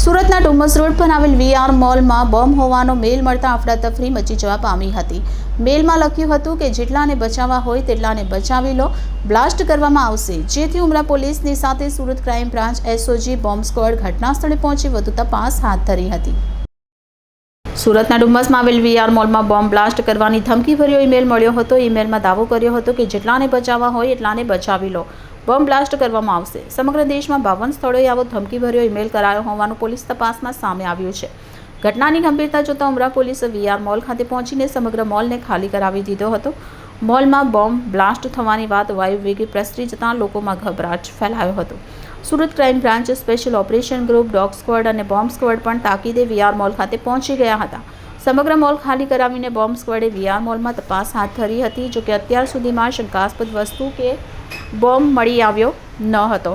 સુરતના ડુમસ રોડ પર આવેલ વીઆર મોલમાં બોમ્બ હોવાનો મેલ મળતા અફડાતફરી મચી જવા પામી હતી. મેલમાં લખ્યું હતું કે જેટલાને બચાવવા હોય તેટલાને બચાવી લો. બ્લાસ્ટ કરવામાં આવશે. જેથી ઉમરા પોલીસની સાથે Surat crime branch SOG bomb squad ઘટના સ્થળે પહોંચી વધુ તપાસ હાથ ધરી હતી. સુરતના ડુમ્મસમાં આવેલ વીઆર મોલમાં બોમ્બ બ્લાસ્ટ કરવાની ધમકીભર્યો ઈમેલ મળ્યો હતો. ઈમેલમાં દાવો કર્યો હતો કે જેટલાને બચાવવા હોય એટલાને બચાવી લો. બોમ્બ બ્લાસ્ટ કરવામાં આવશે. સમગ્ર દેશમાં બાવન સ્થળોએ આવો ધમકીભર્યો ઈમેલ કરાયો હોવાનું પોલીસ તપાસમાં સામે આવ્યું છે. ઘટનાની ગંભીરતા જોતા ઉમરા પોલીસે વીઆર મોલ ખાતે પહોંચીને સમગ્ર મોલને ખાલી કરાવી દીધો હતો. મોલમાં બોમ્બ બ્લાસ્ટ થવાની વાત વાયુ વેગે પ્રસરી જતાં લોકોમાં ગભરાટ ફેલાયો હતો. Surat crime branch special operation group, dog squad અને બોમ્બ સ્ક્વોડ પણ તાકીદે વીઆર મોલ ખાતે પહોંચી ગયા હતા. સમગ્ર મોલ ખાલી કરાવીને બોમ્બ સ્ક્વોડે વીઆર મોલમાં તપાસ હાથ ધરી હતી, જોકે અત્યાર સુધીમાં શંકાસ્પદ વસ્તુ કે બોમ્બ મળી આવ્યો ન હતો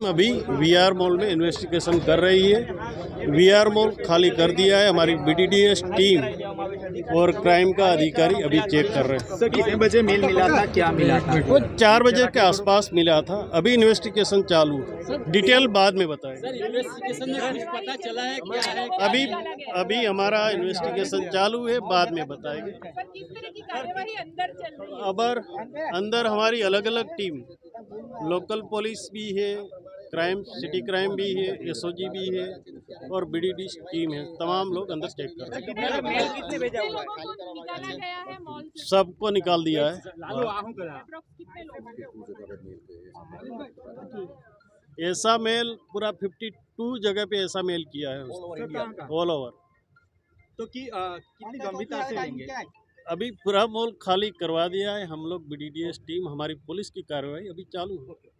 अभी वी आर मॉल में इन्वेस्टिगेशन कर रही है वी आर मॉल खाली कर दिया है हमारी बीटीडीएस टीम और क्राइम का अधिकारी अभी चेक कर रहे हैं सर कितने बजे मेल मिला था क्या मिला था वो चार बजे के आसपास मिला था अभी इन्वेस्टिगेशन चालू है डिटेल बाद में बताएंगे पता चला है क्या है अभी अभी हमारा इन्वेस्टिगेशन चालू है बाद में बताएंगे अंदर चल रही है। अबर अंदर हमारी अलग अलग टीम। लोकल पुलिस भी है क्राइम सिटी क्राइम भी है एसओजी भी है और बीडीडी टीम है। तमाम लोग अंदर चेक कर रहे हैं। मेल कितने भेजा हुआ निकाला गया मॉल से? सबको निकाल दिया है। ऐसा मेल पूरा 52 जगह पे ऐसा मेल किया है ऑल ओवर तो कि अ, कितनी गंभीरता से लेंगे? अभी पूरा मॉल खाली करवा दिया है हम लोग बीडीडीएस टीम हमारी पुलिस की कार्रवाई अभी चालू है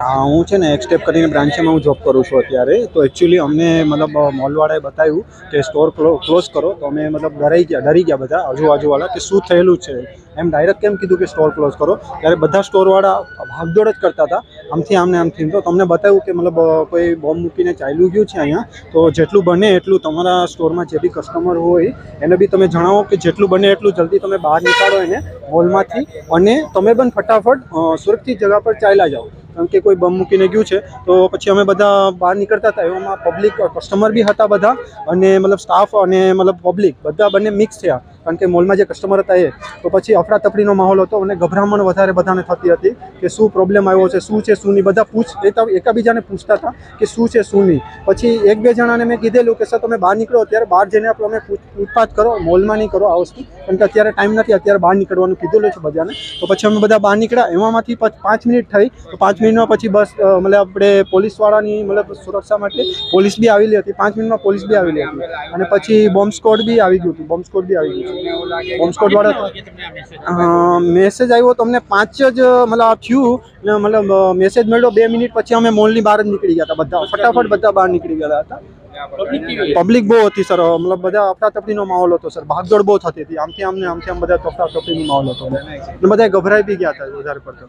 હા હું છે ને એક સ્ટેપ કરીને બ્રાન્ચમાં હું જોબ કરું છું અત્યારે તો એકચ્યુઅલી અમને મતલબ મોલવાળાએ બતાવ્યું કે સ્ટોર ક્લોઝ કરો તો અમે મતલબ ડરાઈ ગયા ડરી ગયા બધા આજુબાજુવાળા કે શું થયેલું છે એમ ડાયરેક્ટ કેમ કીધું કે સ્ટોર ક્લોઝ કરો ત્યારે બધા સ્ટોરવાળા ભાગદોડ જ કરતા હતા આમથી આમને આમથી તો તમને બતાવ્યું કે મતલબ કોઈ બોમ્બ મૂકીને ચાલ્યું ગયું છે અહીંયા, તો જેટલું બને એટલું તમારા સ્ટોરમાં જે બી કસ્ટમર હોય, એને બી તમે જણાવો કે જેટલું બને એટલું જલ્દી તમે બહાર નીકાળો એને મોલમાંથી અને તમે પણ ફટાફટ સુરક્ષિત જગા પર ચાલ્યા જાઓ. કારણ કે કોઈ બમ મૂકીને ગયું છે, તો પછી અમે બધા બહાર નીકળતા હતા, એવામાં પબ્લિક કસ્ટમર બી હતા બધા અને મતલબ સ્ટાફ અને મતલબ પબ્લિક બધા બંને મિક્સ થયા. કારણ કે મોલમાં જે કસ્ટમર હતા એ, તો પછી અફડાતફડીનો માહોલ હતો અને ગભરામણ વધારે બધાને થતી હતી કે શું પ્રોબ્લેમ આવ્યો છે, શું છે, શું નહીં, બધા પૂછ એકાબીજાને પૂછતા હતા કે શું છે, શું નહીં. પછી એક બે જણાને મેં કીધેલું કે, સર, તમે બહાર નીકળો, અત્યારે બહાર જઈને તમે પૂછ- પૂછપાછ કરો મોલમાં નહીં કરો, આ વસ્તુ. કારણ કે અત્યારે ટાઈમ નથી, અત્યારે બહાર નીકળવાનું કીધેલું છે બધાને. તો પછી અમે બધા બહાર નીકળ્યા, એમાંથી પાંચ મિનિટ થઈ, તો પાંચ મિનિટમાં પછી બસ મતલબ આપણે પોલીસવાળાની મતલબ સુરક્ષા માટે પોલીસ બી આવેલી હતી. પાંચ મિનિટમાં પોલીસ બી આવેલી હતી. અને પછી બોમ્બ સ્કોડ બી આવી ગયું હતું. બોમ્બ સ્કોડ બી આવી ગયું છે. બોમ્બ મેસેજ આવ્યો તમને પાંચ જ મતલબ થયું. મતલબ મેસેજ મળ્યો બે મિનિટ પછી અમે મોલની બહાર જ નીકળી ગયા હતા. બધા ફટાફટ બધા બહાર નીકળી ગયા હતા. પબ્લિક બહુ હતી સર મતલબ બધા અફડાતફડીનો માહોલ હતો સર ભાગદોડ બહુ થતી હતી. આમથી આમને આમથી આમ બધા અફડાતફડીનો માહોલ હતો. અને બધા ગભરાઈ બી ગયા હતા વધારે પડતો.